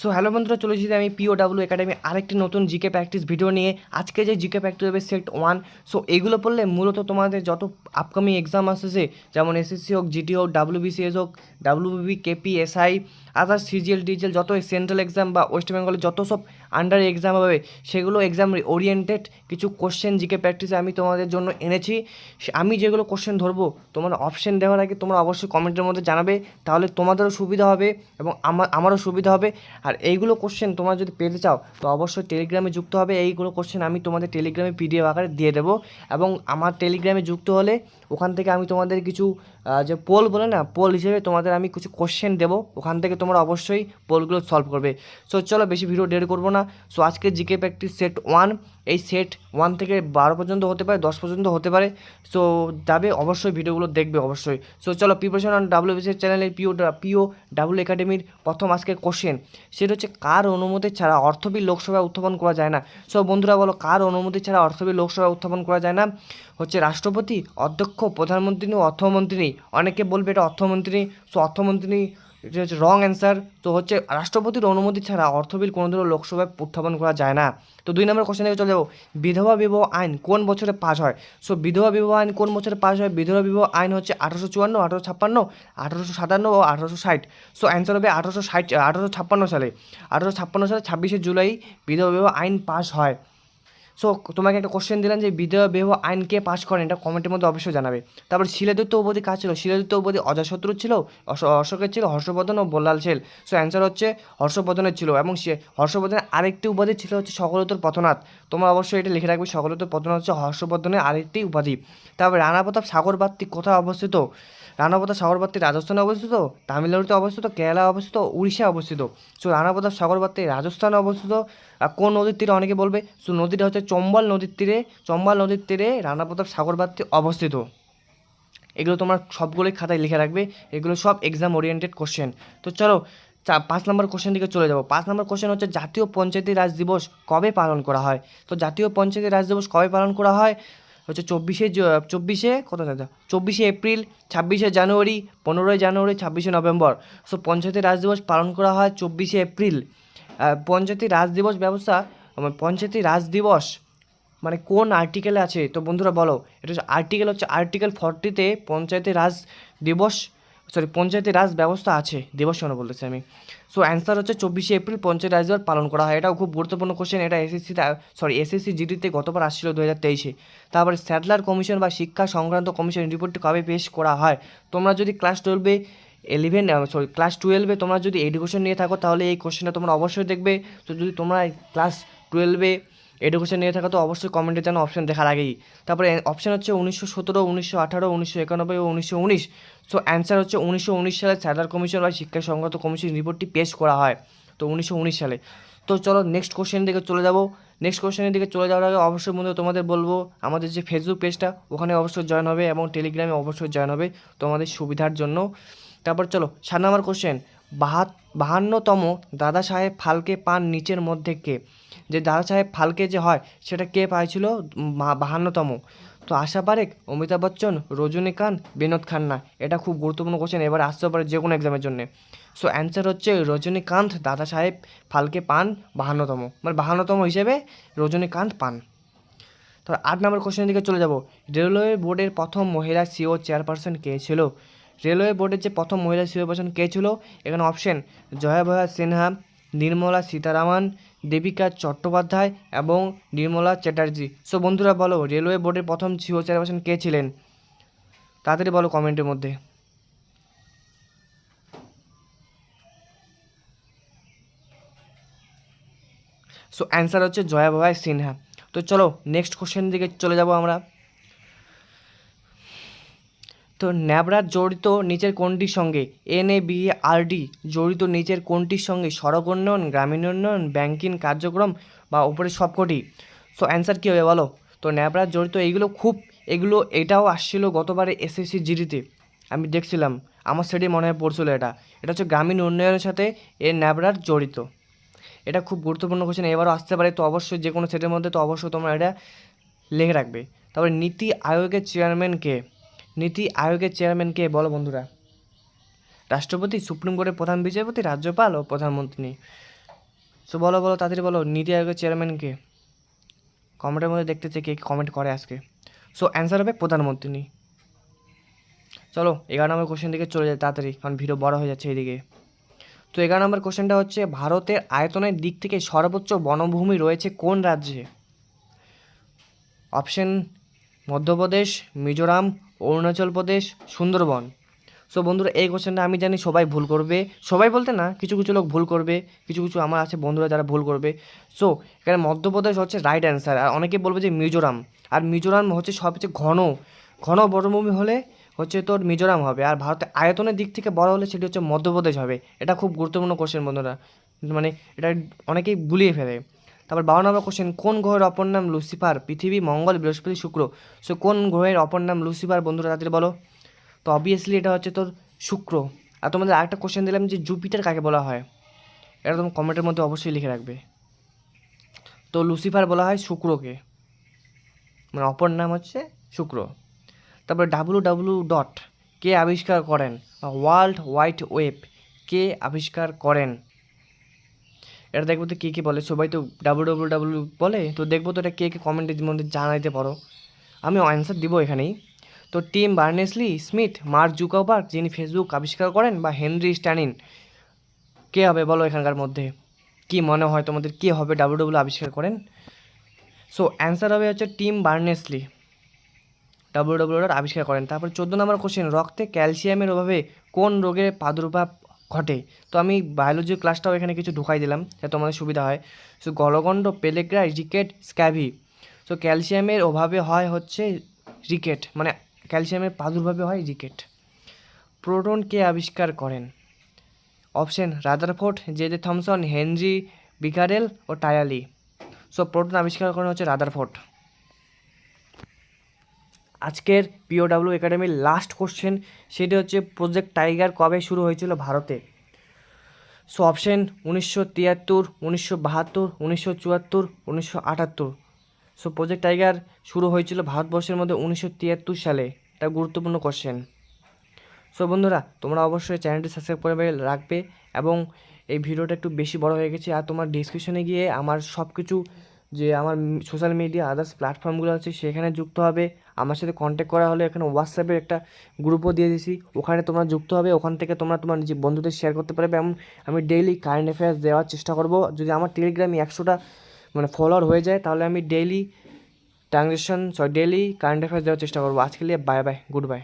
So hello বন্ধুরা, চলে এসেছি আমি পিও ডাব্লিউ একাডেমি আরেকটি নতুন জিকে প্র্যাকটিস ভিডিও নিয়ে। আজকে যে জিকে প্র্যাকটিস হবে সেট ওয়ান সো এগুলো পড়লে মূলত তোমাদের যত আপকামিং এক্সাম আসতেছে, যেমন এসএসসি হোক জিটি হোক ডাব্লিউবিসিএস হোক WBB KP SI others CGL DGL যত সেন্ট্রাল এক্সাম বা ওয়েস্ট বেঙ্গলের যত সব আন্ডার এক্সাম হবে। সেগুলো এক্সাম ওরিয়েন্টেড কিছু কোশ্চেন জিকে প্র্যাকটিসে আমি তোমাদের জন্য এনেছি। আমি যেগুলো কোশ্চেন ধরবো, তোমার অপশন দেওয়ার আগে তোমরা অবশ্যই কমেন্টের মধ্যে জানাবে। তাহলে তোমাদেরও সুবিধা হবে এবং আমার আমারও সুবিধা হবে। আর এইগুলো কোশ্চেন তোমরা যদি পেতে চাও, তো অবশ্যই টেলিগ্রামে যুক্ত হবে। এইগুলো কোশ্চেন আমি তোমাদের টেলিগ্রামে পিডিএফ আকারে দিয়ে দেবো। এবং আমার টেলিগ্রামে যুক্ত হলে ওখান থেকে আমি তোমাদের কিছু যে পোল বলে না পোল হিসেবে তোমাদের আমি কিছু কোশ্চেন দেবো। ওখান থেকে তোমরা অবশ্যই পোলগুলো সলভ করবে। সো চলো বেশি ভিডিও দেরি করব না। সো আজকে জিকে প্র্যাকটিস সেট ওয়ান এই সেট ওয়ান থেকে বারো পর্যন্ত হতে পারে, দশ পর্যন্ত হতে পারে। সো যাবে, অবশ্যই ভিডিওগুলো দেখবে, অবশ্যই। সো চলো প্রিপারেশন অন ডাব্লিউবিসি চ্যানেলের পিও পিও ডাব্লিউ একাডেমির প্রথম আজকের কোশ্চেন সেটা হচ্ছে, কার অনুমতি ছাড়া অর্থবিল লোকসভায় উত্থাপন করা যায় না? সো বন্ধুরা, বলো, কার অনুমতি ছাড়া অর্থবিল লোকসভায় উত্থাপন করা যায় না? হচ্ছে, রাষ্ট্রপতি, অধ্যক্ষ, প্রধানমন্ত্রী, অর্থমন্ত্রী অনেকে বলবে, এটা অর্থমন্ত্রী সো অর্থমন্ত্রী এটা হচ্ছে রং অ্যান্সার তো হচ্ছে রাষ্ট্রপতির অনুমতি ছাড়া অর্থবিল কোনো দিনও লোকসভায় উত্থাপন করা যায় না। তো দুই নম্বর কোশ্চেন থেকে চলে যাব। বিধবা বিবাহ আইন কোন বছরে পাস হয়? সো বিধবা বিবাহ আইন কোন বছরে পাস হয়? বিধবা বিবাহ আইন হচ্ছে আঠারোশো চুয়ান্ন, আঠারোশো ছাপ্পান্ন, আঠারোশো সাতান্ন ও আঠারোশো ষাট। সো অ্যান্সার হবে আঠারোশো ষাট, আঠারোশো ছাপ্পান্ন সালে। আঠারোশো ছাপ্পান্ন সালে ছাব্বিশে জুলাই বিধবা বিবাহ আইন পাস হয়। সো তোমাকে একটা কোশ্চেন দিলাম যে বিধবা বিবাহ আইন কে পাস করেন, এটা কমেন্টের মধ্যে অবশ্যই জানাবে। তারপর শিলাদিত্য উপাধি কাজ ছিল? শিলাদিত্য উপাধি অজাশত্রু ছিল, অশ- অশোকের ছিল, হর্ষবর্ধন ও বল্লাল ছিল সো অ্যান্সার হচ্ছে হর্ষবর্ধনের ছিল এবং সে, হর্ষবর্ধনের আরেকটি উপাধি ছিল হচ্ছে সকলতর পথনাথ। তোমরা অবশ্যই এটা লিখে রাখবে, সকলতর পথনাথ হচ্ছে হর্ষবর্ধনের আরেকটি উপাধি। তারপর রানা প্রতাপ সাগর বাত্তি কোথায় অবস্থিত? রানা প্রতাপ রাজস্থানে অবস্থিত, তামিলনাড়ুতে অবস্থিত কেরালা অবস্থিত, উড়িষ্যায় অবস্থিত। সো রানা প্রতাপ সাগর বাত্তি রাজস্থানে অবস্থিত। কোন নদীর তীরে অনেকে বলবে সো নদীটা হচ্ছে চম্বল নদীর তীরে, চম্বল নদীর তীরে রানা প্রতাপ সাগর বাত্তি অবস্থিত। এগুলো তোমার সবগুলোই খাতায় লিখে রাখবে। এগুলো সব এক্সাম ওরিয়েন্টেড কোশ্চেন তো চলো, চা, পাঁচ নম্বর কোশ্চেন দিকে চলে যাব। পাঁচ নম্বর কোশ্চেন হচ্ছে জাতীয় পঞ্চায়েতি রাজ দিবস কবে পালন করা হয়? তো জাতীয় পঞ্চায়েতি রাজ দিবস কবে পালন করা হয়? হচ্ছে চব্বিশে চব্বিশে, কত দাদা চব্বিশে এপ্রিল, ছাব্বিশে জানুয়ারি, পনেরোই জানুয়ারি, ছাব্বিশে নভেম্বর। সো পঞ্চায়েতি রাজ দিবস পালন করা হয় চব্বিশে এপ্রিল। পঞ্চায়েতি রাজ দিবস ব্যবস্থা মানে পঞ্চায়েতি রাজ দিবস মানে কোন আর্টিকেলে আছে? তো বন্ধুরা বলো, এটা হচ্ছে আর্টিকেল হচ্ছে আর্টিকেল ফর্টিতে পঞ্চায়েতে রাজ দিবস সরি পঞ্চায়েতে রাজ ব্যবস্থা আছে, দিবস কেন বলতেছি আমি? সো অ্যান্সার হচ্ছে চব্বিশে এপ্রিল পঞ্চায়েত রাজ দিবস পালন করা হয়। এটাও খুব গুরুত্বপূর্ণ কোশ্চেন এটা এসএসসিতে সরি এসএসসি জিডিতে গতবার আসছিল দু হাজার তেইশে। তারপরে স্যাডলার কমিশন বা শিক্ষা সংক্রান্ত কমিশন রিপোর্টটি কবে পেশ করা হয়? তোমরা যদি ক্লাস টুয়েলভে ইলেভেন সরি ক্লাস টুয়েলভে তোমরা যদি এডুকেশন নিয়ে থাকো, তাহলে এই কোশ্চেনটা তোমরা অবশ্যই দেখবে। তো যদি তোমরা ক্লাস টুয়েলভে এডুকেশন নিয়ে থাকা, তো অবশ্যই কমেন্টে জানো অপশন দেখার আগেই। তারপরে অপশন হচ্ছে উনিশশো সতেরো, উনিশশো আঠারো, উনিশশো একানব্বই ও উনিশশো উনিশ। সো অ্যান্সার হচ্ছে উনিশশো উনিশ সালে স্যাডার কমিশন বা শিক্ষা সংক্রান্ত কমিশন রিপোর্টটি পেশ করা হয়, তো উনিশশো উনিশ সালে। তো চলো নেক্সট কোশ্চেন দিকে চলে যাব। নেক্সট কোশ্চেনের দিকে চলে যাওয়ার আগে অবশ্যই বন্ধু তোমাদের বলব, আমাদের যে ফেসবুক পেজটা ওখানে অবশ্যই জয়েন হবে এবং টেলিগ্রামে অবশ্যই জয়েন হবে তোমাদের সুবিধার জন্য। তারপর চলো, সাত নম্বর কোশ্চেন বাহাত, বাহান্নতম দাদা সাহেব ফালকে পান নিচের মধ্যে কে? যে দাদা সাহেব ফালকে যে হয়, সেটা কে পাইছিল? বাহান্নতম। তো আশা পারেক, অমিতাভ বচ্চন, রজনীকান্ত, বিনোদ খান্না। এটা খুব গুরুত্বপূর্ণ কোশ্চেন এবার আসতে পারে যে কোনো এক্সামের জন্য। সো অ্যান্সার হচ্ছে রজনীকান্ত দাদা সাহেব ফালকে পান, বাহান্নতম। মানে বাহান্নতম হিসেবে রজনীকান্ত পান। তো আট নম্বর কোশ্চেনের দিকে চলে যাব। রেলওয়ে বোর্ডের প্রথম মহিলা সিও চেয়ারপারসন কে ছিল? রেলওয়ে বোর্ডের যে প্রথম মহিলা সিও পারসন কে ছিল? এখানে অপশন জয়াভয়া সিনহা, নির্মলা সীতারামন দেবিকা চট্টোপাধ্যায় এবং নির্মলা চ্যাটার্জি। সো বন্ধুরা, বলো, রেলওয়ে বোর্ডের প্রথম সিও চেয়ারপারসন কে ছিলেন? তাড়াতাড়ি বলো কমেন্টের মধ্যে। সো অ্যান্সার হচ্ছে জয়াভয় সিনহা। তো চলো নেক্সট কোশ্চেন দিকে চলে যাব আমরা। তো ন্যাবরাত জড়িত নিচের কোনটির সঙ্গে? N A B R D জড়িত নিচের কোনটির সঙ্গে? সড়ক উন্নয়ন, গ্রামীণ উন্নয়ন, ব্যাংকিং কার্যক্রম বা উপরে সবকটি? সো অ্যান্সার কী হবে বলো? তো ন্যাবরাত জড়িত এইগুলো খুব, এগুলো, এটাও আসছিল গতবারে এসএসসি জিডিতে। আমি দেখছিলাম, আমার সেটি মনে হয় পড়ছিল এটা। এটা হচ্ছে গ্রামীণ উন্নয়নের সাথে এ ন্যাবরাত জড়িত। এটা খুব গুরুত্বপূর্ণ কোশ্চেন এবারও আসতে পারে, তো অবশ্যই যে কোনো সেটের মধ্যে তো অবশ্যই তোমরা এটা লিখে রাখবে। তারপরে নীতি আয়োগের চেয়ারম্যান কে? নীতি আয়োগের চেয়ারম্যান কে? বলো বন্ধুরা। রাষ্ট্রপতি, সুপ্রিম কোর্টের প্রধান বিচারপতি, রাজ্যপাল ও প্রধানমন্ত্রী। সো বলো বলো, তাড়াতাড়ি বলো, নীতি আয়োগের চেয়ারম্যানকে কমেন্টের মধ্যে দেখতে চাই কে কমেন্ট করে আজকে। সো অ্যান্সার হবে প্রধানমন্ত্রী। চলো, এগারো নম্বর কোশ্চেন দিকে চলে যায় তাড়াতাড়ি, কারণ ভিডিও বড় হয়ে যাচ্ছে এইদিকে। তো, এগারো নম্বর কোশ্চেনটা হচ্ছে, ভারতের আয়তনের দিক থেকে সর্বোচ্চ বনভূমি রয়েছে কোন রাজ্যে? অপশন মধ্যপ্রদেশ, মিজোরাম অরুণাচল প্রদেশ, সুন্দরবন। সো বন্ধুরা, এই কোশ্চেনটা আমি জানি সবাই ভুল করবে। সবাই বলতে না, কিছু কিছু লোক ভুল করবে, কিছু কিছু আমার আছে বন্ধুরা যারা ভুল করবে। সো এখানে মধ্যপ্রদেশ হচ্ছে রাইট অ্যান্সার আর অনেকে বলবে যে মিজোরাম। আর মিজোরাম হচ্ছে সবচেয়ে ঘন ঘন বনভূমি হলে হচ্ছে তোর মিজোরাম হবে। আর ভারতের আয়তনের দিক থেকে বড় হলে সেটি হচ্ছে মধ্যপ্রদেশ হবে। এটা খুব গুরুত্বপূর্ণ কোশ্চেন বন্ধুরা। মানে এটা অনেকেই গুলিয়ে ফেলে। তারপর বারো নম্বর কোশ্চেন কোন গ্রহের অপর নাম লুসিফার পৃথিবী, মঙ্গল, বৃহস্পতি, শুক্র। সো কোন গ্রহের অপর নাম লুসিফার বন্ধুরা তাদের বলো? তো অবভিয়াসলি এটা হচ্ছে তোর শুক্র। আর তোমাদের আরেকটা কোশ্চেন দিলাম যে জুপিটার কাকে বলা হয়? এটা তুমি কমেন্টের মধ্যে অবশ্যই লিখে রাখবে। তো লুসিফার বলা হয় শুক্রকে। মানে অপর নাম হচ্ছে শুক্র। তারপরে ডাব্লু ডাব্লু ডট কে আবিষ্কার করেন? ওয়ার্ল্ড ওয়াইড ওয়েব কে আবিষ্কার করেন? এটা দেখব তো কে কে বলে। সবাই তো ডাব্লু ডাব্লু ডাব্লু বলে, তো দেখব তো এটা কে কে কমেন্টের মধ্যে জানাইতে পারো। আমি অ্যান্সার দিব এখানেই। তো Tim Berners Lee, Smith, Mark Zuckerberg, যিনি ফেসবুক আবিষ্কার করেন, বা হেনরি স্ট্যানিন। কে হবে বলো এখানকার মধ্যে? কি মনে হয় তোমাদের কে হবে ডাব্লু ডাব্লু আবিষ্কার করেন? সো অ্যান্সার হবে হচ্ছে টিম বার্নেসলি। ডাব্লু ডাব্লু আবিষ্কার করেন। তারপর চোদ্দ নম্বর কোশ্চেন রক্তে ক্যালসিয়ামের অভাবে কোন রোগের প্রাদুর্ভাব ঘটে। তো আমি বায়োলজির ক্লাসটাও এখানে কিছু ঢুকাই দিলাম, যাতে তোমাদের সুবিধা হয়। সো গলগণ্ড পেলেগ্রা রিকেট স্ক্যাভি সো ক্যালসিয়ামের অভাবে হয় হচ্ছে রিকেট মানে ক্যালসিয়ামের প্রাদুর্ভাবে হয় রিকেট প্রোটন কে আবিষ্কার করেন? Option Rutherford J J Thomson Henry Becquerel ও টায়ালি সো প্রোটন আবিষ্কার করেন হচ্ছে রাদারফোর্ড আজকের পিওডাব্লিউ একাডেমির লাস্ট কোশ্চেন সেটি হচ্ছে প্রজেক্ট টাইগার কবে শুরু হয়েছিল ভারতে? সো অপশন উনিশশো তিয়াত্তর, উনিশশো বাহাত্তর, উনিশশো চুয়াত্তর, উনিশশো আটাত্তর। সো প্রজেক্ট টাইগার শুরু হয়েছিল ভারতবর্ষের মধ্যে উনিশশো তিয়াত্তর সালে। এটা গুরুত্বপূর্ণ কোশ্চেন সো বন্ধুরা, তোমরা অবশ্যই চ্যানেলটি সাবস্ক্রাইব করে রাখবে এবং এই ভিডিওটা একটু বেশি বড় হয়ে গেছে আর তোমার ডিসক্রিপশনে গিয়ে আমার সব কিছু যে আমার সোশ্যাল মিডিয়া আদার্স প্ল্যাটফর্মগুলো আছে, সেখানে যুক্ত হবে। আমার সাথে কন্ট্যাক্ট করা হলে এখানে হোয়াটসঅ্যাপের একটা গ্রুপও দিয়ে দিয়েছি ওখানে তোমরা যুক্ত হবে, ওখান থেকে তোমরা তোমার যে বন্ধুদের শেয়ার করতে পারবে এবং আমি ডেইলি কারেন্ট অ্যাফেয়ার্স দেওয়ার চেষ্টা করব। যদি আমার টেলিগ্রামে একশোটা মানে ফলোয়ার হয়ে যায়, তাহলে আমি daily transaction sorry daily current affairs দেওয়ার চেষ্টা করব। আজকে বাই বাই গুড বাই